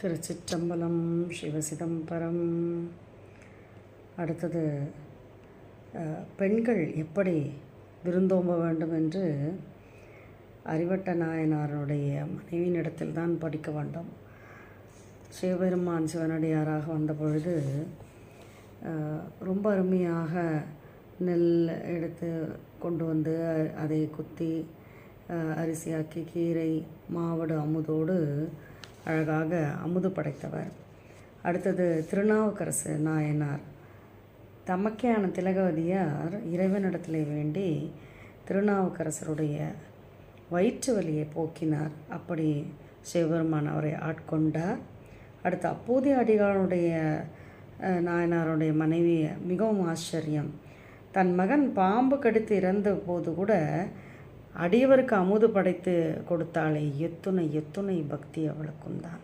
திருச்சிற்றம்பலம் சிவசிதம்பரம். அடுத்தது பெண்கள் எப்படி விருந்தோம்ப வேண்டும் என்று அறிவட்ட நாயனாருடைய மனைவியினிடத்தில் தான் படிக்க வேண்டும். சிவபெருமான் சிவனடியாராக வந்த பொழுது ரொம்ப அருமையாக நெல் எடுத்து கொண்டு வந்து அதை குத்தி அரிசியாக்கி கீரை மாவடு அமுதோடு அழகாக அமுது படைத்தவர். அடுத்தது திருநாவுக்கரசு நாயனார். தமக்கையான திலகவதியார் இறைவனிடத்திலே வேண்டி திருநாவுக்கரசருடைய வயிற்று வலியை போக்கினார். அப்படி சிவபெருமான் அவரை ஆட்கொண்டார். அடுத்து அப்போதைய அடிகாருடைய நாயனாருடைய மனைவி மிகவும் ஆச்சரியம். தன் மகன் பாம்பு கடித்து இறந்த போது கூட அடியவருக்கு அமுது படைத்து கொடுத்தாலே எத்துணை எத்துணை பக்தி அவளுக்கும் தான்